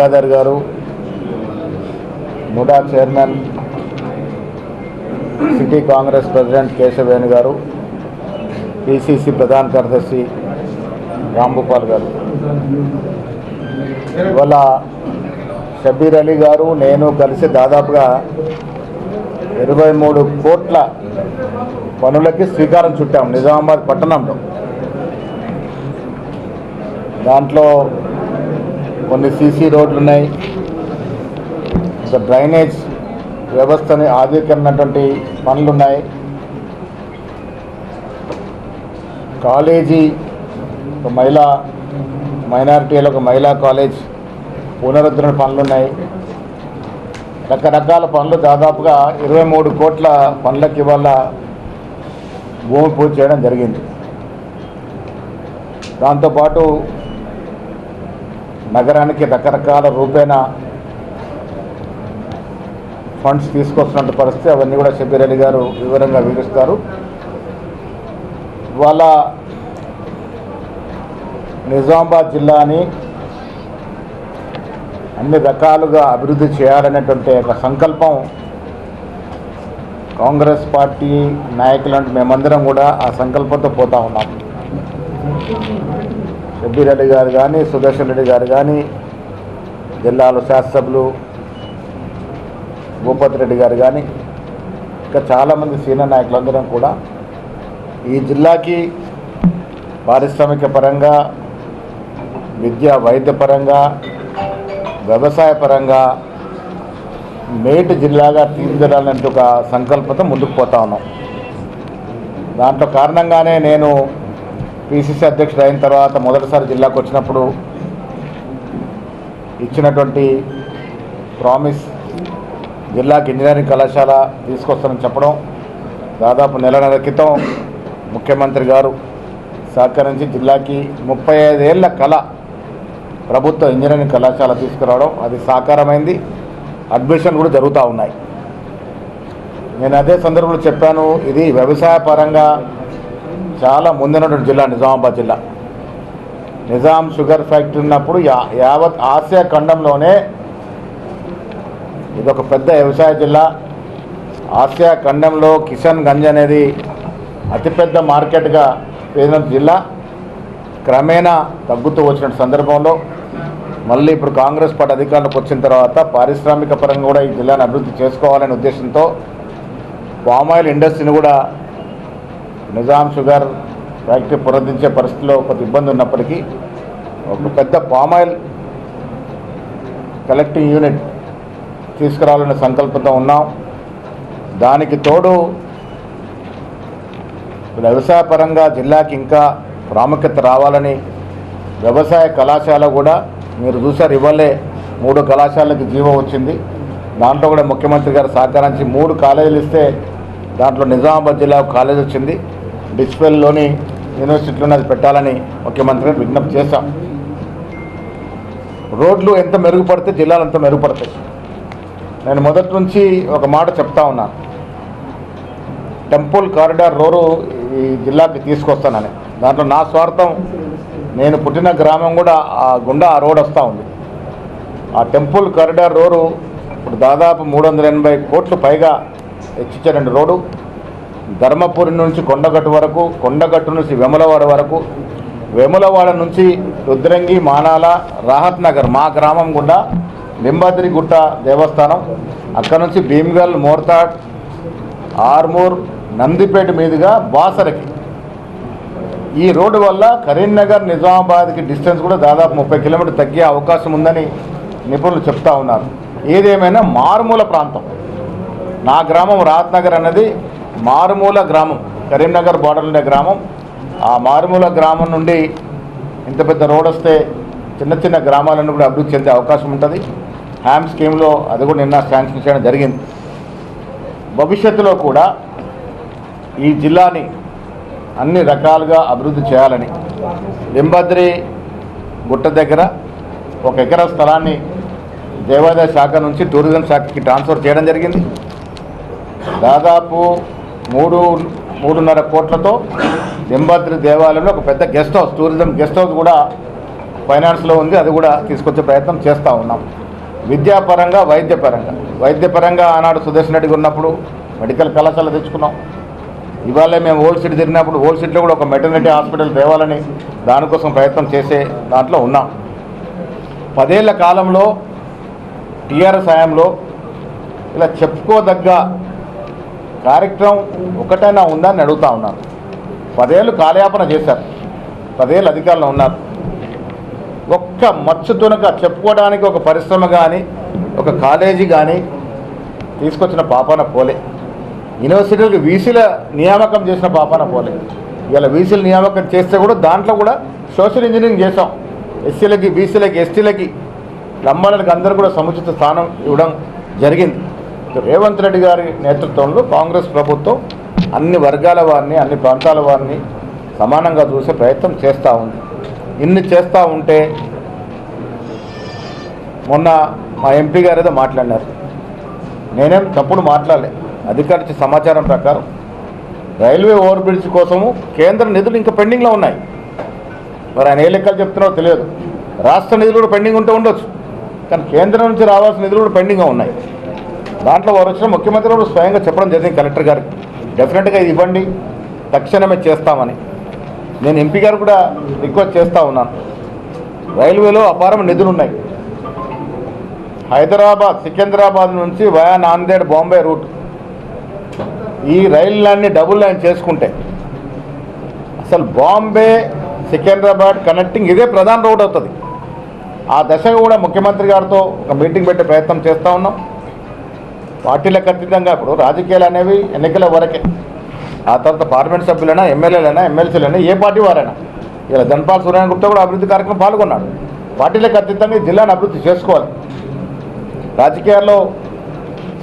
గంగాధర్ గారు MUDA chairman city Congress president Keshaveni గారు PCC ప్రధాన కార్యదర్శి రాంభూపాల్ గారు. ఇవాళ షబీర్ అలీ గారు నేను కలిసి దాదాపుగా ఇరవై మూడు కోట్ల పనులకి శ్రీకారం చుట్టాం నిజామాబాద్ పట్టణంలో. దాంట్లో కొన్ని సీసీ రోడ్లు ఉన్నాయి ఇంకా డ్రైనేజ్ వ్యవస్థని ఆధీకరణటువంటి పనులు ఉన్నాయి కాలేజీ ఒక మహిళా మైనారిటీల ఒక మహిళా కాలేజ్ పునరుద్ధరణ పనులు ఉన్నాయి రకరకాల పనులు దాదాపుగా ఇరవై మూడు కోట్ల పనులకి ఇవాళ భూమి పూజ చేయడం జరిగింది. దాంతోపాటు నగరానికి రకరకాల రూపేణ ఫండ్స్ తీసుకొస్తున్నట్టు పరిస్థితి అవన్నీ కూడా షబీర్ అలీ గారు వివరంగా వివరిస్తారు. ఇవాళ నిజామాబాద్ జిల్లాని అన్ని రకాలుగా అభివృద్ధి చేయాలనేటువంటి ఒక సంకల్పం కాంగ్రెస్ పార్టీ నాయకులంటే మేమందరం కూడా ఆ సంకల్పంతో పోతా ఉన్నాం. రెడ్డి గారు కానీ సుదర్శన్ రెడ్డి గారు కానీ జిల్లాలో శాసనసభ్యులు భూపతి రెడ్డి గారు కానీ ఇంకా చాలామంది సీనియర్ నాయకులందరం కూడా ఈ జిల్లాకి పారిశ్రామిక పరంగా విద్య వైద్య పరంగా వ్యవసాయ పరంగా మేటి జిల్లాగా తీర్చిదిద్దాలంటే ఒక సంకల్పంతో ముందుకు పోతా ఉన్నాం. దాంట్లో కారణంగానే నేను పిసిసి అధ్యక్షుడు అయిన తర్వాత మొదటిసారి జిల్లాకు వచ్చినప్పుడు ఇచ్చినటువంటి ప్రామిస్ జిల్లాకి ఇంజనీరింగ్ కళాశాల తీసుకొస్తానని చెప్పడం దాదాపు నెలన్నర క్రితం ముఖ్యమంత్రి గారు సహకరించి జిల్లాకి ముప్పై ఐదేళ్ళ కళ ప్రభుత్వ ఇంజనీరింగ్ కళాశాల తీసుకురావడం అది సాకారమైంది. అడ్మిషన్ కూడా జరుగుతూ ఉన్నాయి. నేను అదే సందర్భంలో చెప్పాను ఇది వ్యవసాయ పరంగా చాలా ముందున్నటువంటి జిల్లా నిజామాబాద్ జిల్లా. నిజాం షుగర్ ఫ్యాక్టరీ ఉన్నప్పుడు యావత్ ఆసియా ఖండంలోనే ఇది ఒక పెద్ద వ్యవసాయ జిల్లా. ఆసియా ఖండంలో కిషన్ గంజ్ అనేది అతిపెద్ద మార్కెట్గా పేరున్న జిల్లా. క్రమేణా తగ్గుతూ వచ్చిన సందర్భంలో మళ్ళీ ఇప్పుడు కాంగ్రెస్ పార్టీ అధికారంలోకి వచ్చిన తర్వాత పారిశ్రామిక పరంగా కూడా ఈ జిల్లాను అభివృద్ధి చేసుకోవాలనే ఉద్దేశంతో పామాయిల్ ఇండస్ట్రీని కూడా నిజాం షుగర్ ఫ్యాక్టరీ పునరుద్ధరించే పరిస్థితిలో కొంత ఇబ్బంది ఉన్నప్పటికీ ఒక పెద్ద పామాయిల్ కలెక్టింగ్ యూనిట్ తీసుకురావాలనే సంకల్పంతో ఉన్నాం. దానికి తోడు వ్యవసాయపరంగా జిల్లాకి ఇంకా ప్రాముఖ్యత రావాలని వ్యవసాయ కళాశాల కూడా మీరు చూసారు ఇవ్వలే మూడు కళాశాలకి జీవో వచ్చింది. దాంట్లో కూడా ముఖ్యమంత్రి గారు సహకరించి మూడు కాలేజీలు ఇస్తే దాంట్లో నిజామాబాద్ జిల్లా కాలేజీ కాలేజ్ వచ్చింది. డిస్పెల్లోని యూనివర్సిటీలోనే అది పెట్టాలని ముఖ్యమంత్రి గారు విజ్ఞప్తి చేశాం. రోడ్లు ఎంత మెరుగుపడితే జిల్లాలు అంత మెరుగుపడతాయి. నేను మొదటి నుంచి ఒక మాట చెప్తా ఉన్నాను టెంపుల్ కారిడార్ రోరు ఈ జిల్లాకి తీసుకొస్తానని. దాంట్లో నా స్వార్థం నేను పుట్టిన గ్రామం కూడా ఆ గుండా ఆ రోడ్ వస్తూ ఉంది. ఆ టెంపుల్ కారిడార్ రోడ్డు ఇప్పుడు దాదాపు మూడు వందల ఎనభై కోట్లు పైగా హెచ్చించారండి రోడ్డు. ధర్మపురి నుంచి కొండగట్టు వరకు కొండగట్టు నుంచి వెములవాడ వరకు వెములవాడ నుంచి రుద్రంగి మానాల రాహత్ నగర్ మా గ్రామం గుండా నింబాద్రిగుట్ట దేవస్థానం అక్కడ నుంచి భీమ్గల్ మోర్తాడ్ ఆర్మూర్ నందిపేట మీదుగా బాసరకి. ఈ రోడ్డు వల్ల కరీంనగర్ నిజామాబాద్కి డిస్టెన్స్ కూడా దాదాపు ముప్పై కిలోమీటర్ తగ్గే అవకాశం ఉందని నిపుణులు చెప్తా ఉన్నారు. ఏదేమైనా మారుమూల ప్రాంతం. నా గ్రామం రాత్నగర్ అన్నది మారుమూల గ్రామం కరీంనగర్ బార్డర్ ఉండే గ్రామం. ఆ మారుమూల గ్రామం నుండి ఇంత పెద్ద రోడ్ వస్తే చిన్న చిన్న గ్రామాలను కూడా అభివృద్ధి చెందే అవకాశం ఉంటుంది. హ్యామ్ స్కీమ్లో అది కూడా నిన్న శాంక్షన్ చేయడం జరిగింది. భవిష్యత్తులో కూడా ఈ జిల్లాని అన్ని రకాలుగా అభివృద్ధి చేయాలని లింబద్రి గుట్ట దగ్గర ఒక ఎకరా స్థలాన్ని దేవాదాయ శాఖ నుంచి టూరిజం శాఖకి ట్రాన్స్ఫర్ చేయడం జరిగింది. దాదాపు మూడు మూడున్నర కోట్లతో లింబాద్రి దేవాలయంలో ఒక పెద్ద guest house tourism guest house కూడా ఫైనాన్స్లో ఉంది. అది కూడా తీసుకొచ్చే ప్రయత్నం చేస్తూ ఉన్నాం. విద్యాపరంగా వైద్యపరంగా. వైద్యపరంగా ఆనాడు సుదర్శన్ రెడ్డి ఉన్నప్పుడు మెడికల్ కళాశాల తెచ్చుకున్నాం. ఇవాళ మేము ఓల్డ్ సిటీ తిరిగినప్పుడు ఓల్డ్ సిటీలో కూడా ఒక మెటర్నిటీ హాస్పిటల్ తేవాలని దానికోసం ప్రయత్నం చేసే దాంట్లో ఉన్నాం. పదేళ్ళ కాలంలో టీఆర్ఎస్ హయాంలో ఇలా చెప్పుకోదగ్గ కార్యక్రమం ఒకటైనా ఉందని అడుగుతా ఉన్నాను. పదేళ్ళు కాలయాపన చేశారు. పదేళ్ళు అధికారంలో ఉన్నారు. ఒక్క మచ్చు తునక చెప్పుకోవడానికి ఒక పరిశ్రమ కానీ ఒక కాలేజీ కానీ తీసుకొచ్చిన పాపాన పోలే. యూనివర్సిటీలకు వీసీల నియామకం చేసిన పాపాన పోలే. ఇలా వీసీల నియామకం చేస్తే కూడా దాంట్లో కూడా సోషల్ ఇంజనీరింగ్ చేసాం ఎస్సీలకి బీసీలకి ఎస్టీలకి లంబాడలకి అందరూ కూడా సముచిత స్థానం ఇవ్వడం జరిగింది. రేవంత్ రెడ్డి గారి నేతృత్వంలో కాంగ్రెస్ ప్రభుత్వం అన్ని వర్గాల వారిని అన్ని ప్రాంతాల వారిని సమానంగా చూసే ప్రయత్నం చేస్తూ ఉంది. ఇన్ని చేస్తూ ఉంటే మొన్న మా ఎంపీ గారు ఏదో మాట్లాడినారు. నేనేం తప్పుడు మాట్లాడలే. అధికారిక సమాచారం ప్రకారం రైల్వే ఓవర్ బ్రిడ్జ్ కోసము కేంద్ర నిధులు ఇంకా పెండింగ్లో ఉన్నాయి. మరి ఆయన ఏ లెక్కలు చెప్తున్నారో తెలియదు. రాష్ట్ర నిధులు కూడా పెండింగ్ ఉంటే ఉండొచ్చు. కానీ కేంద్రం నుంచి రావాల్సిన నిధులు కూడా పెండింగ్గా ఉన్నాయి. దాంట్లో వారు వచ్చిన ముఖ్యమంత్రి కూడా స్వయంగా చెప్పడం జరిగింది కలెక్టర్ గారికి. డెఫినెట్గా ఇది ఇవ్వండి తక్షణమే చేస్తామని. నేను ఎంపీ గారు కూడా రిక్వెస్ట్ చేస్తూ ఉన్నాను. రైల్వేలో అపారం నిధులు ఉన్నాయి హైదరాబాద్ సికింద్రాబాద్ నుంచి వయా నాందేడ్ బాంబే రూట్. ఈ రైల్ లైన్ని డబుల్ లైన్ చేసుకుంటే అసలు బాంబే సికింద్రాబాద్ కనెక్టింగ్ ఇదే ప్రధాన రోడ్ అవుతుంది. ఆ దశ కూడా ముఖ్యమంత్రి గారితో ఒక మీటింగ్ పెట్టే ప్రయత్నం చేస్తూ ఉన్నాం. పార్టీలకు అతీతంగా ఇప్పుడు రాజకీయాలు అనేవి ఎన్నికల వరకే. ఆ తర్వాత పార్లమెంట్ సభ్యులైనా ఎమ్మెల్యేలైనా ఎమ్మెల్సీలైనా ఏ పార్టీ వారైనా. ఇలా ధన్పాల్ సూర్యనారాయణ గుప్తా కూడా అభివృద్ధి కార్యక్రమం పాల్గొన్నాడు. పార్టీలకు అతీతంగా జిల్లాను అభివృద్ధి చేసుకోవాలి. రాజకీయాల్లో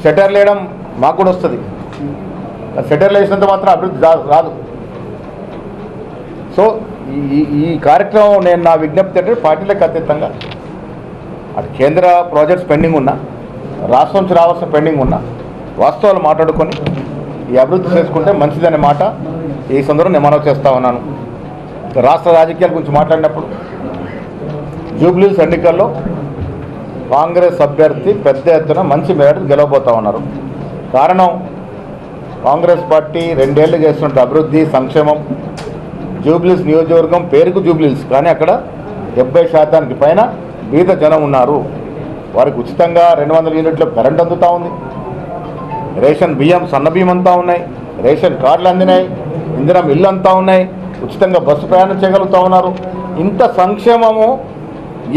సెటర్లు వేయడం మాకు కూడా వస్తుంది. సెటర్లు వేసినంత మాత్రం అభివృద్ధి రాదు. సో ఈ ఈ- ఈ కార్యక్రమం నేను నా విజ్ఞప్తి అంటే పార్టీలకు అతీతంగా. అటు కేంద్ర ప్రాజెక్ట్స్ పెండింగ్ ఉన్నా రాష్ట్రం నుంచి రావాల్సిన పెండింగ్ ఉన్న వాస్తవాలు మాట్లాడుకొని ఈ అభివృద్ధి చేసుకుంటే మంచిదనే మాట. ఈ సందర్భం నేను మనవి చేస్తా ఉన్నాను. రాష్ట్ర రాజకీయాల గురించి మాట్లాడినప్పుడు జూబ్లీస్ ఎన్నికల్లో కాంగ్రెస్ అభ్యర్థి పెద్ద ఎత్తున మంచి మేరకు గెలవబోతా ఉన్నారు. కారణం కాంగ్రెస్ పార్టీ రెండేళ్ళు చేస్తున్న అభివృద్ధి సంక్షేమం జూబ్లీస్ నియోజకవర్గం పేరుకు జూబ్లీస్ కానీ అక్కడ డెబ్బై శాతానికి పైన బీద జనం ఉన్నారు. వారికి ఉచితంగా రెండు వందల యూనిట్ల కరెంట్ అందుతూ ఉంది. రేషన్ బియ్యం సన్న బియ్యం అంతా ఉన్నాయి. రేషన్ కార్డులు అందినాయి. ఇందిరం ఇల్లు అంతా ఉన్నాయి. ఉచితంగా బస్సు ప్రయాణం చేయగలుగుతూ ఉన్నారు. ఇంత సంక్షేమము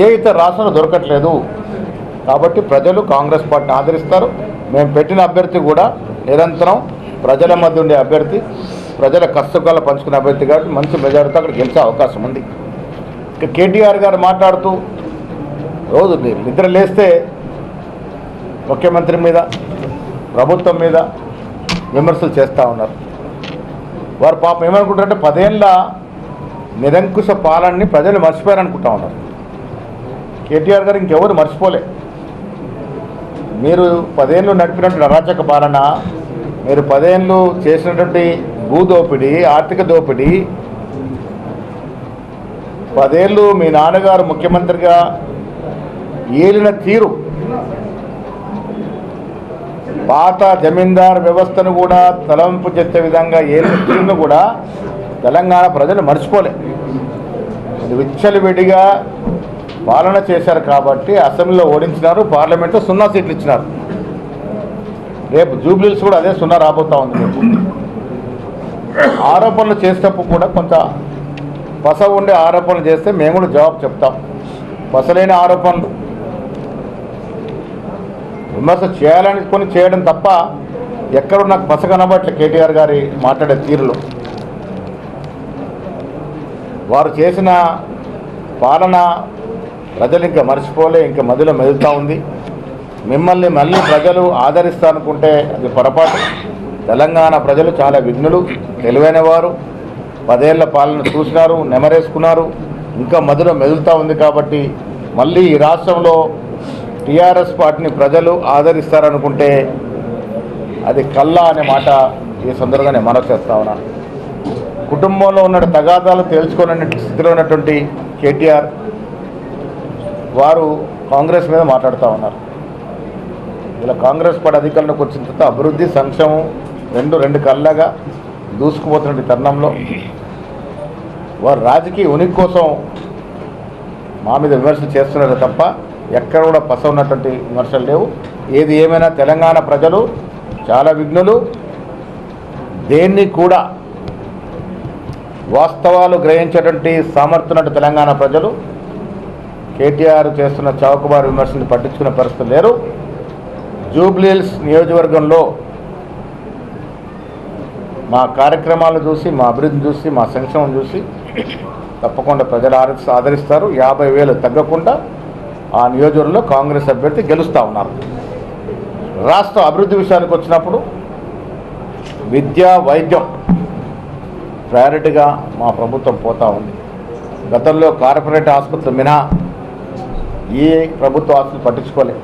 ఏ ఇతర రాష్ట్రంలో దొరకట్లేదు. కాబట్టి ప్రజలు కాంగ్రెస్ పార్టీని ఆదరిస్తారు. మేము పెట్టిన అభ్యర్థి కూడా నిరంతరం ప్రజల మధ్య ఉండే అభ్యర్థి ప్రజల కష్టకాలు పంచుకునే అభ్యర్థి కాబట్టి మంచి మెజారిటీతో అక్కడ గెలిచే అవకాశం ఉంది. ఇక కేటీఆర్ గారు మాట్లాడుతూ రోజు నిద్ర లేస్తే ముఖ్యమంత్రి మీద ప్రభుత్వం మీద విమర్శలు చేస్తూ ఉన్నారు. వారు పాపం ఏమనుకుంటారంటే పదేళ్ళ నిరంకుశ పాలనని ప్రజలు మర్చిపోయారనుకుంటా ఉన్నారు. కేటీఆర్ గారు ఇంకెవరు మర్చిపోలే. మీరు పదేళ్ళు నడిపినటువంటి అరాచక పాలన మీరు పదేళ్ళు చేసినటువంటి భూదోపిడీ ఆర్థిక దోపిడీ పదేళ్ళు మీ నాన్నగారు ముఖ్యమంత్రిగా ఏలిన తీరు. పాత జమీందార్ వ్యవస్థను కూడా తలంపు చేసే విధంగా ఏలిన తీరును కూడా తెలంగాణ ప్రజలు మర్చిపోలే. విచ్చలు విచ్చలవిడిగా పాలన చేశారు కాబట్టి అసెంబ్లీలో ఓడించినారు పార్లమెంట్లో సున్నా సీట్లు ఇచ్చినారు. రేపు జూబ్లీస్ కూడా అదే సున్నా రాబోతా ఉంది రేపు. ఆరోపణలు చేసేటప్పుడు కూడా కొంత పస ఉండే ఆరోపణలు చేస్తే మేము కూడా జవాబు చెప్తాం. పసలేని ఆరోపణలు. విమర్శ చేయాలని కొని చేయడం తప్ప ఎక్కడో నాకు పస కనబట్లే కేటీఆర్ గారి మాట్లాడే తీరులో. వారు చేసిన పాలన ప్రజలు ఇంకా మర్చిపోలే ఇంకా మధ్యలో మెదులుతూ ఉంది. మిమ్మల్ని మళ్ళీ ప్రజలు ఆదరిస్తారనుకుంటే అది పొరపాటు. తెలంగాణ ప్రజలు చాలా విఘ్నులు తెలివైన వారు. పదేళ్ళ పాలన చూసినారు నెమరేసుకున్నారు. ఇంకా మధ్యలో మెదులుతూ ఉంది కాబట్టి మళ్ళీ ఈ రాష్ట్రంలో టీఆర్ఎస్ పార్టీని ప్రజలు ఆదరిస్తారనుకుంటే అది కల్లా అనే మాట ఈ సందర్భంగా నేను మనకు చేస్తా ఉన్నాను కుటుంబంలో ఉన్న తగాదాలు తేల్చుకోలేని స్థితిలో ఉన్నటువంటి కేటీఆర్ వారు కాంగ్రెస్ మీద మాట్లాడుతూ ఉన్నారు. ఇలా కాంగ్రెస్ పార్టీ అధికారంలోకి వచ్చిన తర్వాత అభివృద్ధి సంక్షేమం రెండు రెండు కళ్ళగా దూసుకుపోతున్న తరుణంలో వారు రాజకీయ ఉనికి కోసం మా మీద విమర్శలు చేస్తున్నారు తప్ప ఎక్కడ కూడా పస ఉన్నటువంటి విమర్శలు లేవు. ఏది ఏమైనా తెలంగాణ ప్రజలు చాలా విఘ్నులు దేన్ని కూడా వాస్తవాలు గ్రహించేటువంటి సామర్థ్యం తెలంగాణ ప్రజలు కేటీఆర్ చేస్తున్న చౌకబారు విమర్శలు పట్టించుకునే పరిస్థితి లేరు. జూబ్లీహిల్స్ నియోజకవర్గంలో మా కార్యక్రమాలు చూసి మా అభివృద్ధిని చూసి మా సంక్షేమం చూసి తప్పకుండా ప్రజలు ఆదరి ఆదరిస్తారు. యాభై వేలు తగ్గకుండా ఆ నియోజకవర్గంలో కాంగ్రెస్ అభ్యర్థి గెలుస్తూ ఉన్నారు. రాష్ట్ర అభివృద్ధి విషయానికి వచ్చినప్పుడు విద్య వైద్యం ప్రయారిటీగా మా ప్రభుత్వం పోతూ ఉంది. గతంలో కార్పొరేట్ ఆసుపత్రి మినహా ఏ ప్రభుత్వ ఆసుపత్రి పట్టించుకోలేదు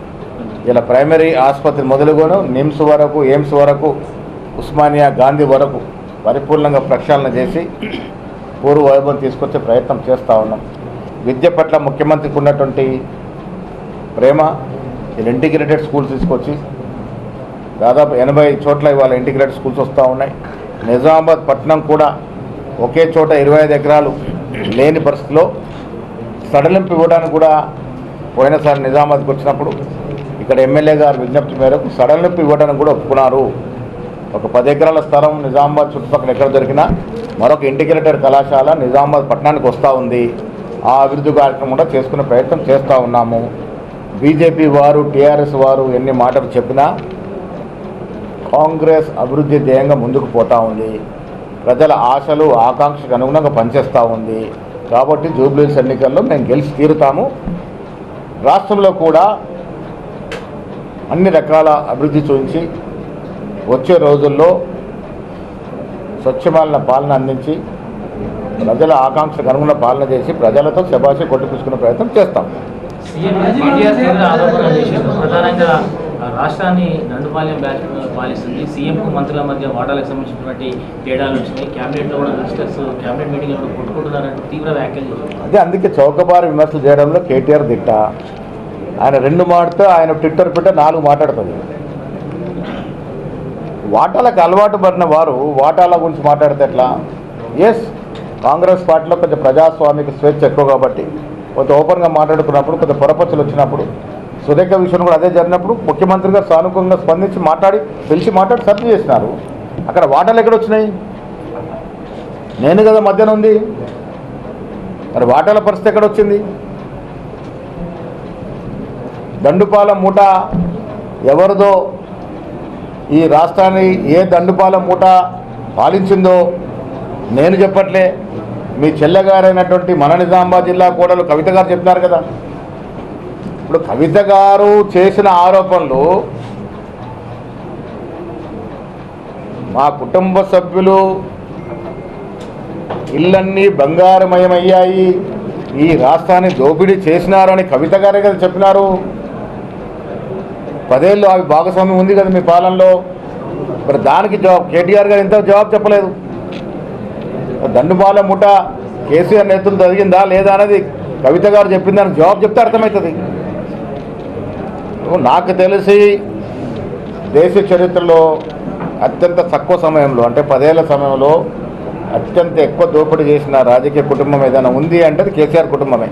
ఇలా ప్రైమరీ ఆసుపత్రి మొదలుగాను నిమ్స్ వరకు ఎయిమ్స్ వరకు ఉస్మానియా గాంధీ వరకు పరిపూర్ణంగా ప్రక్షాళన చేసి పూర్వ వైభవం తీసుకొచ్చే ప్రయత్నం చేస్తూ ఉన్నాం. విద్య పట్ల ముఖ్యమంత్రికి ఉన్నటువంటి ప్రేమ ఇలా ఇంటిగ్రేటెడ్ స్కూల్స్ తీసుకొచ్చి దాదాపు ఎనభై చోట్ల ఇవాళ ఇంటిగ్రేటెడ్ స్కూల్స్ వస్తూ ఉన్నాయి. నిజామాబాద్ పట్టణం కూడా ఒకే చోట ఇరవై ఐదు ఎకరాలు లేని పరిస్థితిలో సడలింపు ఇవ్వడానికి కూడా పోయినసారి నిజామాబాద్కి వచ్చినప్పుడు ఇక్కడ ఎమ్మెల్యే గారు విజ్ఞప్తి మేరకు సడలింపు ఇవ్వడానికి కూడా ఒప్పుకున్నారు. ఒక పది ఎకరాల స్థలం నిజామాబాద్ చుట్టుపక్కల ఎక్కడ దొరికినా మరొక ఇంటిగ్రేటెడ్ కళాశాల నిజామాబాద్ పట్టణానికి వస్తూ ఉంది. ఆ అభివృద్ధి కార్యక్రమం కూడా చేసుకునే ప్రయత్నం చేస్తూ ఉన్నాము. బీజేపీ వారు టీఆర్ఎస్ వారు ఎన్ని మాటలు చెప్పినా కాంగ్రెస్ అభివృద్ధి ధ్యేయంగా ముందుకు పోతూ ఉంది. ప్రజల ఆశలు ఆకాంక్షకు అనుగుణంగా పనిచేస్తూ ఉంది. కాబట్టి జూబ్లీస్ ఎన్నికల్లో మేము గెలిచి తీరుతాము. రాష్ట్రంలో కూడా అన్ని రకాల అభివృద్ధి చూపించి వచ్చే రోజుల్లో స్వచ్ఛమైన పాలన అందించి ప్రజల ఆకాంక్షకు అనుగుణ పాలన చేసి ప్రజలతో శబాషి కొట్టిపుచ్చుకునే ప్రయత్నం చేస్తాం. సీఎం కేటీఆర్ తీవ్ర ఆరోపణలు చేశారు ప్రధానంగా రాష్ట్రాన్ని దండుపాలెం బ్యాచ్ పాలిస్తుంది. సీఎంకు మంత్రుల మధ్య వాటాలకు సంబంధించినటువంటి తేడాలు వచ్చినాయి. క్యాబినెట్లో కూడా మినిస్టర్స్ క్యాబినెట్ మీటింగ్లో కూడా కొట్టుకుంటున్నారంటూ తీవ్ర వ్యాఖ్యలు చేశారు. అదే అందుకే చౌకబారు విమర్శలు చేయడంలో కేటీఆర్ దిట్ట. ఆయన రెండు మాడితే ఆయన ట్విట్టర్ పెట్ట నాలుగు మాట్లాడుతుంది వాటాలకు అలవాటు పడిన వారు వాటాల గురించి మాట్లాడితే ఎట్లా? ఎస్ కాంగ్రెస్ పార్టీలో కొంచెం ప్రజాస్వామిక స్వేచ్ఛ ఎక్కువ కాబట్టి. కొంత ఓపెన్గా మాట్లాడుకున్నప్పుడు కొంత పొరపచ్చులు వచ్చినప్పుడు సురేఖ విషయం కూడా అదే జరిగినప్పుడు ముఖ్యమంత్రిగా సానుకూలంగా స్పందించి మాట్లాడి పిలిచి మాట్లాడి సర్చ్ చేసినారు. అక్కడ వాటాలు ఎక్కడ వచ్చినాయి? నేను కదా మధ్యన ఉంది. మరి వాటాల పరిస్థితి ఎక్కడ వచ్చింది? దండుపాల మూట ఎవరిదో ఈ రాష్ట్రాన్ని ఏ దండుపాల మూట పాలించిందో నేను చెప్పట్లే. మీ చెల్లెగారైనటువంటి మన నిజామాబాద్ జిల్లా కోడలు కవిత గారు చెప్తున్నారు కదా. ఇప్పుడు కవిత గారు చేసిన ఆరోపణలు మా కుటుంబ సభ్యులు ఇళ్ళన్నీ బంగారమయమయ్యాయి. ఈ రాష్ట్రాన్ని దోపిడీ చేసినారని కవిత గారే కదా చెప్పినారు. పదేళ్ళు అవి భాగస్వామ్యం ఉంది కదా మీ పాలనలో. మరి దానికి జవాబు కేటీఆర్ గారు ఇంత జవాబు చెప్పలేదు. దండుపాల ముఠ కేసీఆర్ నేతలు జరిగిందా లేదా అనేది కవిత గారు చెప్పిందని దానికి జవాబు చెప్తే అర్థమవుతుంది. నాకు తెలిసి దేశ చరిత్రలో అత్యంత తక్కువ సమయంలో అంటే పదేళ్ళ సమయంలో అత్యంత ఎక్కువ దోపిడీ చేసిన రాజకీయ కుటుంబం ఏదైనా ఉంది అంటే కేసీఆర్ కుటుంబమే.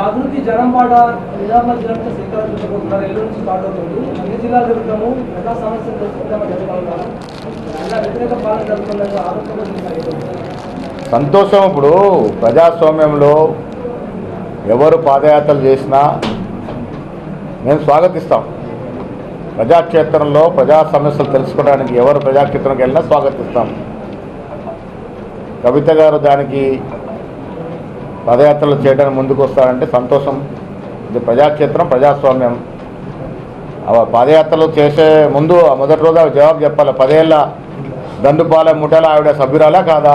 జాగృతి జనంపాట నిజామాబాద్ జిల్లా శ్రీకాకుళం చుట్టుకుంటున్నారు ఎల్లు నుంచి స్టార్ట్ అవుతుంది అన్ని జిల్లాలు జరుగుతాము ప్రజా సమస్యలు తెలుసుకుంటామని చెప్పగలుగుతారు అలా వ్యతిరేక పాలన జరుగుతుందని ఆరోపణలు సంతోషం ఇప్పుడు ప్రజాస్వామ్యంలో ఎవరు పాదయాత్రలు చేసినా మేము స్వాగతిస్తాం. ప్రజాక్షేత్రంలో ప్రజా సమస్యలు తెలుసుకోవడానికి ఎవరు ప్రజాక్షేత్రంకి వెళ్ళినా స్వాగతిస్తాం. కవిత గారు దానికి పదయాత్రలు చేయడానికి ముందుకు వస్తారంటే సంతోషం. ఇది ప్రజాక్షేత్రం ప్రజాస్వామ్యం. ఆ పాదయాత్రలు చేసే ముందు మొదటి రోజు ఆవిడ జవాబు చెప్పాలి పదేళ్ళ దండుపాలెం ముఠాల ఆవిడ సభ్యురాలా కాదా?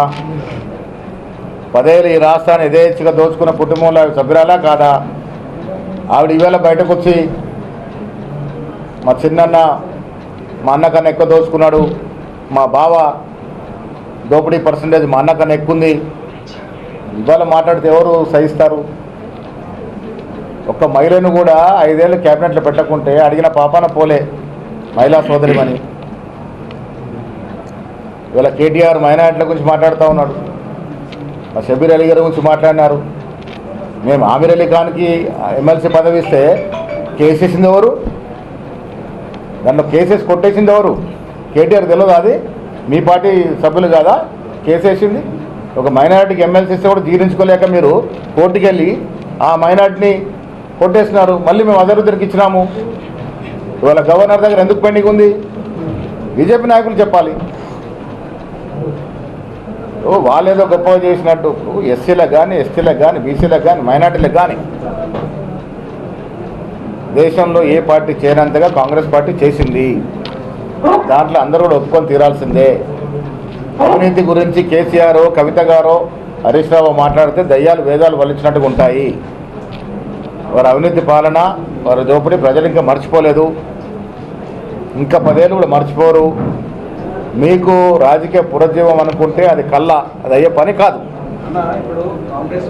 పదేళ్ళు ఈ రాష్ట్రాన్ని యథేచ్ఛగా దోచుకున్న కుటుంబంలో ఆవిడ సభ్యురాలా కాదా? ఆవిడ ఈవేళ బయటకు వచ్చి మా చిన్నన్న మా అన్నకన్నా ఎక్కువ దోచుకున్నాడు. మా బావ దోపిడీ పర్సంటేజ్ మా అన్నకన్నా ఎక్కువ ఉంది ఇవాళ మాట్లాడితే ఎవరు సహిస్తారు? ఒక్క మహిళను కూడా ఐదేళ్ళు క్యాబినెట్లో పెట్టకుంటే అడిగిన పాపాన పోలే మహిళా సోదరిమని ఇవాళ కేటీఆర్ మైనార్టీల గురించి మాట్లాడుతూ ఉన్నాడు. మా షబీర్ అలీ గారి గురించి మాట్లాడినారు. మేము ఆమిర్ అలీ ఖాన్కి ఎమ్మెల్సీ పదవి ఇస్తే కేసేసింది ఎవరు? దాంట్లో కేసెస్ కొట్టేసింది ఎవరు? కేటీఆర్ తెలియదు అది? మీ పార్టీ సభ్యులు కాదా? కేసేసింది ఒక మైనారిటీకి ఎమ్మెల్సీ ఇస్తే కూడా జీర్ణించుకోలేక మీరు కోర్టుకు వెళ్ళి ఆ మైనారిటీని కొట్టేసినారు. మళ్ళీ మేము అజరుద్దరికి ఇచ్చినాము. ఇవాళ గవర్నర్ దగ్గర ఎందుకు పెండింగ్ ఉంది? బీజేపీ నాయకులు చెప్పాలి. ఓ వాళ్ళేదో గొప్పగా చేసినట్టు. ఎస్సీలకు కానీ ఎస్టీలకు కానీ బీసీలకు కానీ మైనార్టీలకు కానీ దేశంలో ఏ పార్టీ చేయనంతగా కాంగ్రెస్ పార్టీ చేసింది. దాంట్లో అందరూ కూడా ఒప్పుకొని తీరాల్సిందే. అవినీతి గురించి కేసీఆర్ కవిత గారో హరీష్ రావు మాట్లాడితే దయ్యాలు వేదాలు వలిచినట్టుగా ఉంటాయి. వారి అవినీతి పాలన వారి దోపిడీ ప్రజలు ఇంకా మర్చిపోలేదు. ఇంకా పదేళ్ళు కూడా మర్చిపోరు. మీకు రాజకీయ పురజీవం అనుకుంటే అది కళ్ళ అది అయ్యే పని కాదు. ఇప్పుడు కాంగ్రెస్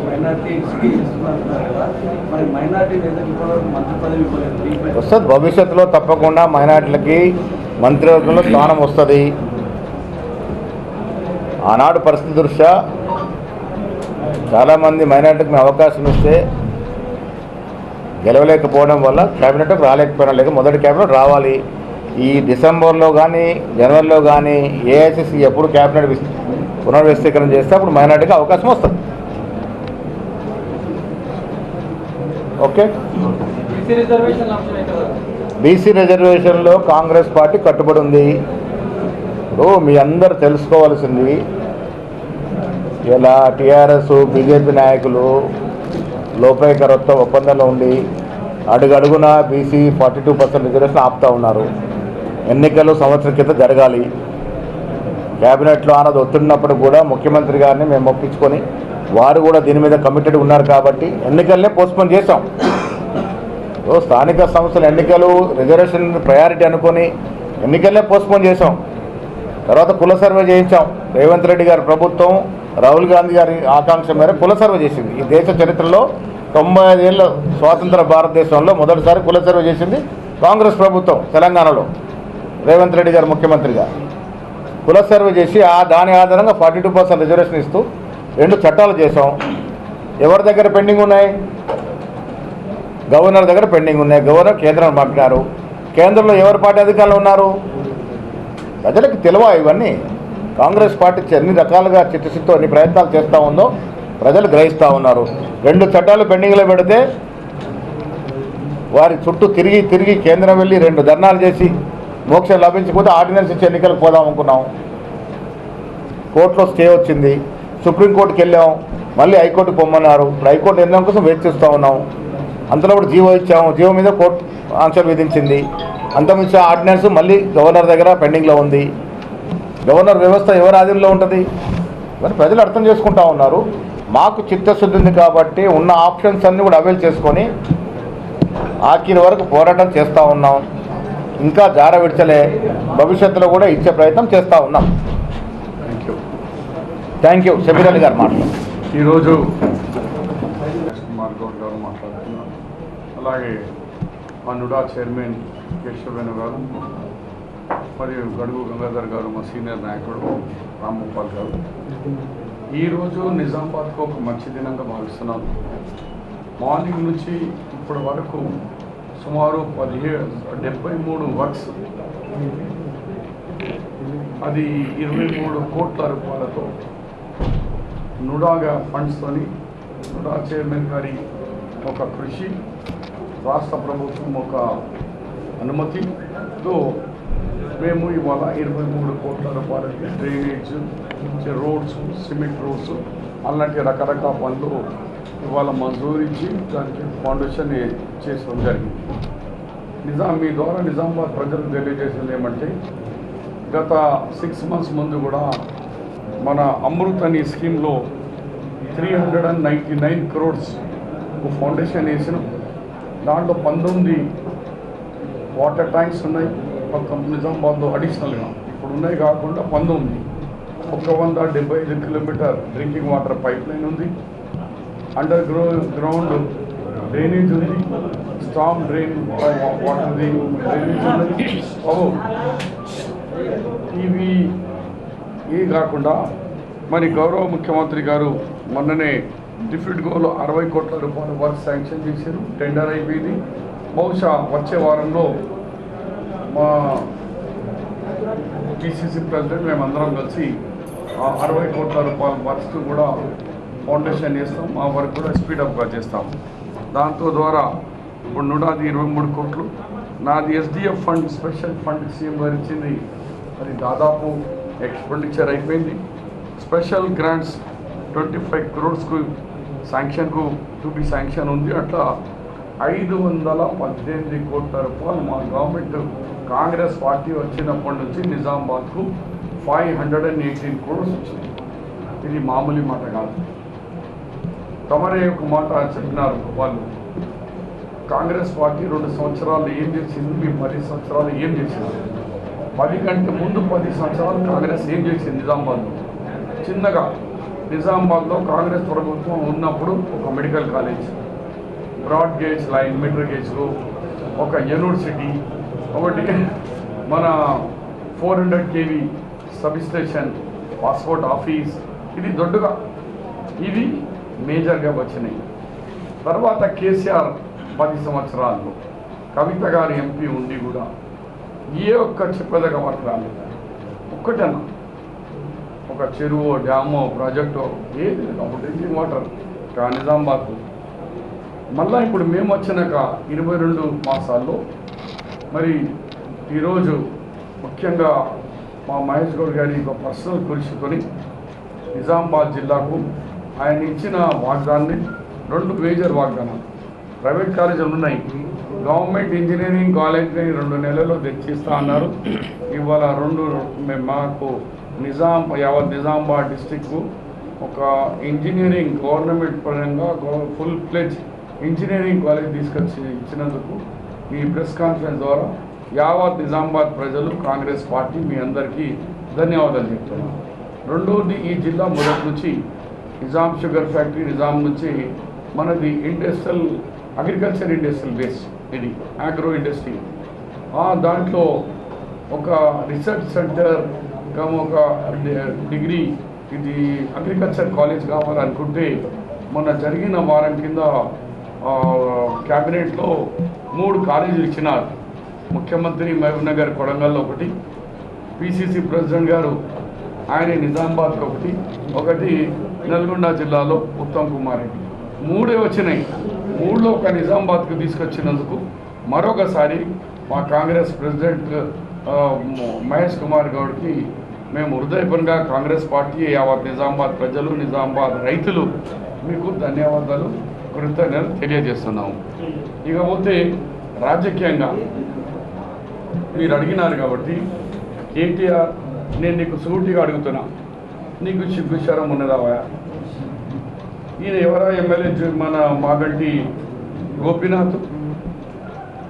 వస్తుంది భవిష్యత్తులో తప్పకుండా మైనార్టీలకి మంత్రివర్గంలో స్థానం వస్తుంది. ఆనాడు పరిస్థితి దృష్ట్యా చాలామంది మైనార్టీకి మేము అవకాశం ఇస్తే గెలవలేకపోవడం వల్ల క్యాబినెట్కి రాలేకపోయినా లేక మొదటి క్యాబినెట్ రావాలి. ఈ డిసెంబర్లో కానీ జనవరిలో కానీ ఏఐసిసి ఎప్పుడు క్యాబినెట్ విస్- పునర్వ్యవస్థీకరణ చేస్తే అప్పుడు మైనార్టీకి అవకాశం వస్తుంది. ఓకే? బీసీ రిజర్వేషన్లో కాంగ్రెస్ పార్టీ కట్టుబడి ఉంది. ఇప్పుడు మీ అందరు తెలుసుకోవాల్సింది ఇలా టీఆర్ఎస్ బీజేపీ నాయకులు లోపాయకరత్వ ఒప్పందంలో ఉండి అడుగడుగున BC forty two percent reservation ఆపుతా ఉన్నారు. ఎన్నికలు సంవత్సరం క్రితం జరగాలి. క్యాబినెట్లో ఆనది ఒత్తిడినప్పుడు కూడా ముఖ్యమంత్రి గారిని మేము ఒప్పించుకొని వారు కూడా దీని మీద కమిటెడ్ ఉన్నారు కాబట్టి ఎన్నికల్నే పోస్ట్పోన్ చేశాం. స్థానిక సంస్థల ఎన్నికలు రిజర్వేషన్ ప్రయారిటీ అనుకొని ఎన్నికలే పోస్ట్పోన్ చేశాం. తర్వాత కుల సర్వే చేయించాం. రేవంత్ రెడ్డి గారి ప్రభుత్వం రాహుల్ గాంధీ గారి ఆకాంక్ష మేర కుల సర్వే చేసింది. ఈ దేశ చరిత్రలో తొంభై ఐదేళ్ళ స్వాతంత్ర భారతదేశంలో మొదటిసారి కుల సర్వే చేసింది కాంగ్రెస్ ప్రభుత్వం తెలంగాణలో. రేవంత్ రెడ్డి గారు ముఖ్యమంత్రిగా. కుల సర్వే చేసి ఆ దాని ఆధారంగా ఫార్టీ టూ పర్సెంట్ రిజర్వేషన్ ఇస్తూ రెండు చట్టాలు చేసాం ఎవరి దగ్గర పెండింగ్ ఉన్నాయి? గవర్నర్ దగ్గర పెండింగ్ ఉన్నాయి. గవర్నర్ కేంద్రం పంపినారు. కేంద్రంలో ఎవరి పార్టీ అధికారులు ఉన్నారు? ప్రజలకు తెలివా ఇవన్నీ? కాంగ్రెస్ పార్టీ ఎన్ని రకాలుగా చిత్తశుద్ధితో ఎన్ని ప్రయత్నాలు చేస్తూ ఉందో ప్రజలు గ్రహిస్తూ ఉన్నారు. రెండు చట్టాలు పెండింగ్లో పెడితే వారి చుట్టూ తిరిగి తిరిగి కేంద్రం వెళ్ళి రెండు ధర్నాలు చేసి మోక్షం లభించకపోతే ఆర్డినెన్స్ ఇచ్చి ఎన్నికలకు పోదాం అనుకున్నాం. కోర్టులో స్టే వచ్చింది. సుప్రీంకోర్టుకి వెళ్ళాం. మళ్ళీ హైకోర్టుకు పొమ్మన్నారు. ఇప్పుడు హైకోర్టు నిర్ణయం కోసం వెయిట్ చేస్తూ ఉన్నాం. అంతలో కూడా జీవో ఇచ్చాము. జీవో మీద కోర్టు ఆంక్షలు విధించింది. అంతమించి ఆర్డినెన్స్ మళ్ళీ గవర్నర్ దగ్గర పెండింగ్లో ఉంది. గవర్నర్ వ్యవస్థ ఎవరి ఆధీనంలో ఉంటుంది? మరి ప్రజలు అర్థం చేసుకుంటా ఉన్నారు. మాకు చిత్తశుద్ధి ఉంది కాబట్టి ఉన్న ఆప్షన్స్ అన్నీ కూడా అవైల్ చేసుకొని ఆఖరి వరకు పోరాటం చేస్తూ ఉన్నాం. ఇంకా జార విడిచలే. భవిష్యత్తులో కూడా ఇచ్చే ప్రయత్నం చేస్తూ ఉన్నాం. థ్యాంక్ యూ షబీర్ అలీ గారు మాట్లాడు. ఈరోజు కుమార్ గౌడ్ గారు మాట్లాడుతున్నారు. అలాగే మా నుడా చైర్మన్ కేశవవేణు గారు మరియు గడుగు గంగాధర్ గారు మా సీనియర్ నాయకుడు రామ్మోపాల్ గారు. ఈరోజు నిజామాబాద్కు ఒక మంచి దినంగా భావిస్తున్నాను. మార్నింగ్ నుంచి ఇప్పటి వరకు సుమారు పదిహేడు డెబ్బై మూడు వర్క్స్ అది ఇరవై మూడు కోట్ల రూపాయలతో నుడాగా ఫండ్స్తోని నుడా చైర్మన్ గారి ఒక కృషి రాష్ట్ర ప్రభుత్వం ఒక అనుమతితో మేము ఇవాళ ఇరవై మూడు కోట్ల రూపాయలకి డ్రైనేజ్ రోడ్స్ సిమెంట్ రోడ్స్ అలాంటి రకరకాల పనులు ఇవాళ మంజూరించి దానికి ఫౌండేషన్ చేసడం జరిగింది. నిజాం మీ ద్వారా నిజామాబాద్ ప్రజలకు తెలియజేసింది ఏమంటే గత సిక్స్ మంత్స్ ముందు కూడా మన అమృత్ అనే స్కీమ్లో three hundred and ninety nine crores foundation వేసినాం. దాంట్లో పంతొమ్మిది వాటర్ ట్యాంక్స్ ఉన్నాయి. ఒక నిజామాబాద్లో అడిషనల్గా ఇప్పుడు ఉన్నాయి కాకుండా పంతొమ్మిది ఒక వంద డెబ్బై ఐదు kilometre drinking water pipe line ఉంది అండర్ గ్రౌ గ్రౌండ్ డ్రైనేజ్ ఉంది స్టామ్ డ్రైన్ వాటర్ డ్రైనేజ్ ఉన్నది బాబు ఇవి ఏ కాకుండా మరి గౌరవ ముఖ్యమంత్రి గారు మొన్ననే డిఫిట్ గోలో అరవై కోట్ల రూపాయల వర్క్ శాంక్షన్ చేశారు. టెండర్ అయిపోయింది. బహుశా వచ్చే వారంలో మా పిసిసి ప్రెసిడెంట్ మేమందరం కలిసి అరవై కోట్ల రూపాయల వర్క్స్ కూడా ఫౌండేషన్ చేస్తాం మా వర్క్ కూడా స్పీడప్గా చేస్తాం. దాంతో ద్వారా ఇప్పుడు నూట ఇరవై మూడు కోట్లు. నాది SDF fund special fund CM గారు ఇచ్చింది. అది దాదాపు ఎక్స్పెండిచర్ అయిపోయింది. స్పెషల్ గ్రాంట్స్ ట్వంటీ ఫైవ్ క్రోర్స్కు శాంక్షన్కు టు బి శాంక్షన్ ఉంది. అట్లా ఐదు వందల పద్దెనిమిది కోట్ల రూపాయలు మా గవర్నమెంట్ కాంగ్రెస్ పార్టీ వచ్చినప్పటి నుంచి నిజామాబాద్కు five hundred and eighteen crores వచ్చింది ఇది మామూలు మాట కాదు. తమరే ఒక మాట చెప్పినారు వాళ్ళు. కాంగ్రెస్ పార్టీ రెండు సంవత్సరాలు ఏం చేసింది మీ పది సంవత్సరాలు ఏం చేసింది? పది కంటే ముందు పది సంవత్సరాలు కాంగ్రెస్ ఏం చేసింది నిజామాబాద్లో? చిన్నగా నిజామాబాద్లో కాంగ్రెస్ ప్రభుత్వం ఉన్నప్పుడు ఒక medical college. Broad gauge line metre గేజ్లు ఒక యూనివర్సిటీ ఒకటి మన four hundred KV sub station passport office. ఇది దొడ్డుగా. ఇవి మేజర్గా వచ్చినాయి. తర్వాత కేసీఆర్ పది సంవత్సరాల్లో కవిత గారి ఎంపీ ఉండి కూడా ఏ ఒక్క చెప్పదగ వర్క్ రాలేదు ఒక్కటన్నా ఒక చెరువు డ్యామో ప్రాజెక్టు ఏది లేదు అప్పుడు డ్రింకింగ్ వాటర్ కా నిజామాబాద్ మళ్ళా ఇప్పుడు మేము వచ్చినాక ఇరవై రెండు మాసాల్లో మరి ఈరోజు ముఖ్యంగా మా మహేష్ గౌడ్ గారి ఒక పర్సనల్ కృషితోని నిజామాబాద్ జిల్లాకు ఆయన ఇచ్చిన వాగ్దాన్ని రెండు మేజర్ వాగ్దానాలు. ప్రైవేట్ కాలేజీలు ఉన్నాయి. గవర్నమెంట్ ఇంజనీరింగ్ కాలేజ్ని రెండు నెలల్లో తెచ్చిస్తా అన్నారు. ఇవాళ రెండు మాకు నిజాం యావత్ నిజామాబాద్ డిస్టిక్కు ఒక ఇంజనీరింగ్ గవర్నమెంట్ పరంగా ఫుల్ ప్లెజ్ ఇంజనీరింగ్ కాలేజ్ తీసుకొచ్చి ఇచ్చినందుకు ఈ ప్రెస్ కాన్ఫరెన్స్ ద్వారా యావత్ నిజామాబాద్ ప్రజలు కాంగ్రెస్ పార్టీ మీ అందరికీ ధన్యవాదాలు చెప్తున్నాను రెండోది ఈ జిల్లా మొదటి నుంచి నిజాం షుగర్ ఫ్యాక్టరీ నిజాం నుంచి మనది ఇండస్ట్రియల్ అగ్రికల్చర్ ఇండస్ట్రియల్ బేస్ ఇది ఆగ్రో ఇండస్ట్రీ. దాంట్లో ఒక రీసెర్చ్ సెంటర్ ఒక డిగ్రీ ఇది అగ్రికల్చర్ కాలేజ్ కావాలనుకుంటే మొన్న జరిగిన వారం కింద క్యాబినెట్లో మూడు కాలేజీలు ఇచ్చినారు. ముఖ్యమంత్రి మహబూబ్ నగర్ కొడంగల్లో ఒకటి పిసిసి ప్రెసిడెంట్ గారు ఆయన నిజామాబాద్కి ఒకటి ఒకటి నల్గొండ జిల్లాలో ఉత్తమ్ కుమార్ రెడ్డి. మూడే వచ్చినాయి. మూడులో ఒక నిజామాబాద్కి తీసుకొచ్చినందుకు మరొకసారి మా కాంగ్రెస్ ప్రెసిడెంట్ మహేష్ కుమార్ గౌడ్కి మేము హృదయపరంగా కాంగ్రెస్ పార్టీ యావత్ నిజామాబాద్ ప్రజలు నిజామాబాద్ రైతులు మీకు ధన్యవాదాలు. కృతజ్ఞతలు తెలియజేస్తున్నాము. ఇకపోతే రాజకీయంగా మీరు అడిగినారు కాబట్టి కేటీఆర్ నేను నీకు సూటిగా అడుగుతున్నా. నీకు సిగ్గుశరం ఉన్నదావా ఈయన ఎవరా ఎమ్మెల్యే మన మాగంటి గోపీనాథ్?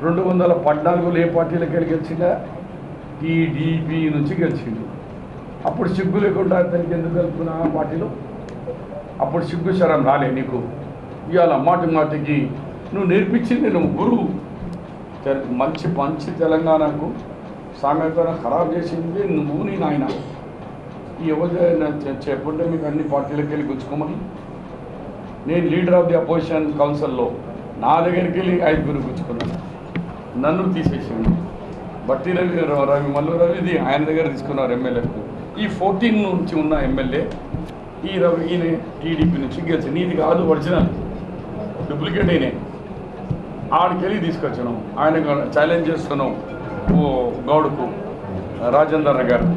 రెండు వందల పద్నాలుగులో ఏ పార్టీలకు వెళ్ళి గెలిచిందా టీడీపీ నుంచి గెలిచిండు. అప్పుడు సిగ్గు లేకుండా అతనికి ఎందుకు కలుపుకున్నా పార్టీలో? అప్పుడు సిగ్గు శరం రాలే నీకు. ఇవాళ మాటి మాటికి నువ్వు నేర్పించింది నువ్వు గురువు. తె- మంచి మంచి తెలంగాణకు సామెతను ఖరాబ్ చేసింది నువ్వు నీ నాయన. ఈ ఎవరు చెప్పుంటే మీకు అన్ని పార్టీలకు వెళ్ళి గుచ్చుకోమని. నేను లీడర్ ఆఫ్ ది అపోజిషన్ కౌన్సిల్లో నా దగ్గరికి వెళ్ళి ఐదుగురు గుచ్చుకున్నాను. నన్ను తీసేసింది బట్టి రవి రవి మల్లు రవిది ఆయన దగ్గర తీసుకున్నారు ఎమ్మెల్యేకు. ఈ ఫోర్టీన్ నుంచి ఉన్న ఎమ్మెల్యే ఈ రవి ఈయన టీడీపీ నుంచి గెలిచి నీది కాదు ఒరిజినల్. డూప్లికేట్ అయినే ఆడికెళ్ళి తీసుకొచ్చినాం. ఆయన ఛాలెంజ్ చేస్తున్నాం. ఓ గౌడ్కు రాజేందర్ గారు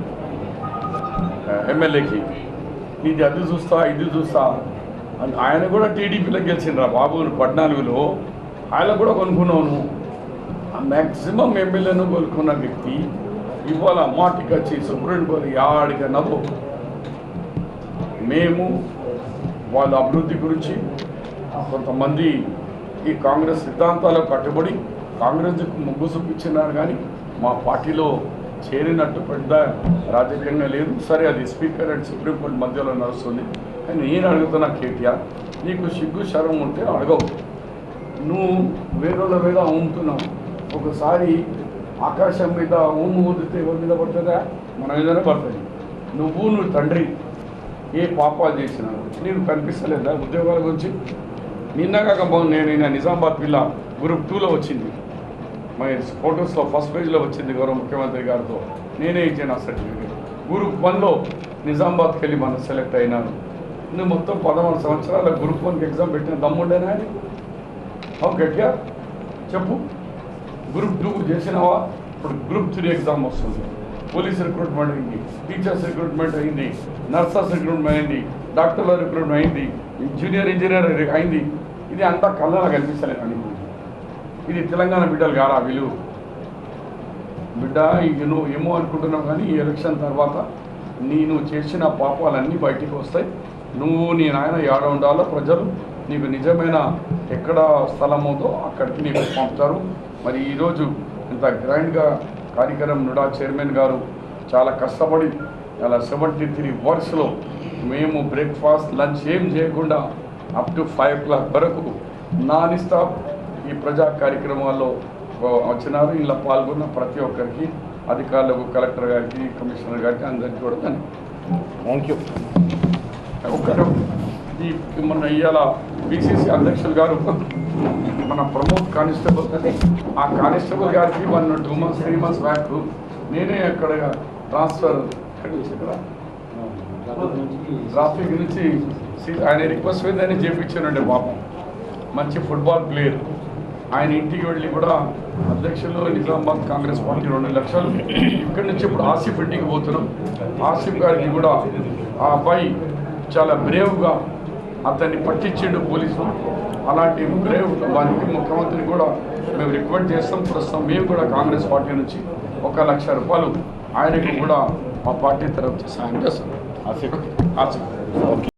ఎమ్మెల్యేకి. ఇది అది చూస్తా ఇది చూస్తా. అని ఆయన కూడా టీడీపీలో గెలిచిండ్రా బాబు పద్నాలుగులో. ఆయన కూడా కొనుక్కున్నాను. మ్యాక్సిమం ఎమ్మెల్యేను కొనుక్కున్న వ్యక్తి ఇవాళ మాటికి వచ్చి సుప్రీంకోర్టు యాడిగా నవ్వు. మేము వాళ్ళ అభివృద్ధి గురించి కొంతమంది ఈ కాంగ్రెస్ సిద్ధాంతాలకు కట్టుబడి కాంగ్రెస్ ముగ్గు చూపించినారు కానీ మా పార్టీలో చేరినట్టు పెద్ద రాజకీయంగా లేదు. సరే అది స్పీకర్ అండ్ సుప్రీంకోర్టు మధ్యలో నడుస్తుంది. కానీ నేను అడుగుతున్నా కేటీఆర్ నీకు సిగ్గు శరం ఉంటే అడగవు. నువ్వు వేరేళ్ళ మీద ఉమ్ముతున్నావు ఒకసారి ఆకాశం మీద ఊము ఊదితే ఎవరి మీద పడుతుందా? మన మీదనే పడుతుంది. నువ్వు నువ్వు తండ్రి ఏ పాపాలు చేసినావు నీకు కనిపిస్తలేదా ఉద్యోగాల గురించి? నిన్నగాక బాగుంది నేను నిన్న నిజామాబాద్ పిల్ల గ్రూప్ టూలో వచ్చింది. మై ఫోటోస్లో ఫస్ట్ పేజ్లో వచ్చింది గౌరవ ముఖ్యమంత్రి గారితో. నేనే ఇచ్చాను ఆ సర్టిఫికేట్ గ్రూప్ వన్లో నిజామాబాద్కి వెళ్ళి మనం సెలెక్ట్ అయినాను. నేను మొత్తం పదమూడు సంవత్సరాల గ్రూప్ వన్కి ఎగ్జామ్ పెట్టిన దమ్ముండేనా అని? అవు గట్టిగా? చెప్పు. గ్రూప్ టూ చేసినావా? ఇప్పుడు గ్రూప్ త్రీ ఎగ్జామ్ వస్తుంది. పోలీస్ రిక్రూట్మెంట్ అయింది టీచర్స్ రిక్రూట్మెంట్ అయింది నర్సెస్ రిక్రూట్మెంట్ అయింది డాక్టర్ల రిక్రూట్మెంట్ అయింది జూనియర్ ఇంజనీర్ అయింది. ఇది అంతా కళ్ళలా కనిపిస్తలేదు అని ఇది తెలంగాణ బిడ్డలు కారా విలువ బిడ్డ ఇక నువ్వు ఏమో అనుకుంటున్నావు కానీ ఈ ఎలక్షన్ తర్వాత నేను చేసిన పాపాలన్నీ బయటికి వస్తాయి. నువ్వు నీ నాయన ఏడ ఉండాలో ప్రజలు నీకు నిజమైన ఎక్కడ స్థలం ఉందో అక్కడికి నీకు పంపుతారు. మరి ఈరోజు ఇంత గ్రాండ్గా కార్యక్రమం నుడా చైర్మన్ గారు చాలా కష్టపడి అలా సెవెంటీ త్రీ వర్క్స్లో మేము బ్రేక్ఫాస్ట్ లంచ్ ఏం చేయకుండా up to five o'clock వరకు నాన్ స్టాప్ ఈ ప్రజా కార్యక్రమాల్లో వచ్చినారు. ఇలా పాల్గొన్న ప్రతి ఒక్కరికి అధికారులకు కలెక్టర్ గారికి కమిషనర్ గారికి అందరికీ కూడా దాన్ని థ్యాంక్ యూ ఒకరు ఈ మన ఇవాళ బీసీసీ అధ్యక్షులు గారు మన ప్రమోద్ కానిస్టేబుల్ అని ఆ కానిస్టేబుల్ గారికి one two months three months back నేనే అక్కడ ట్రాన్స్ఫర్ ఇక్కడ ట్రాఫిక్ నుంచి ఆయన రిక్వెస్ట్ మీద ఆయన చేపించానండి పాపం మంచి ఫుట్బాల్ ప్లేయర్ ఆయన ఇంటికి వెళ్ళి కూడా అధ్యక్షులు నిజామాబాద్ కాంగ్రెస్ పార్టీ రెండు లక్షలు. ఇక్కడి నుంచి ఇప్పుడు ఆసిఫ్ ఇంటికి పోతున్నాం. ఆసిఫ్ గారికి కూడా ఆ అబ్బాయి చాలా బ్రేవ్గా అతన్ని పట్టించిండు పోలీసులు అలాంటి బ్రేవ్ వారికి ముఖ్యమంత్రి కూడా మేము రిక్వెస్ట్ చేస్తాం ప్రస్తుతం మేము కూడా కాంగ్రెస్ పార్టీ నుంచి ఒక లక్ష రూపాయలు ఆయనకు కూడా మా పార్టీ తరఫు సాయం చేస్తాం. ఆసిఫ్. ఆసిఫ్.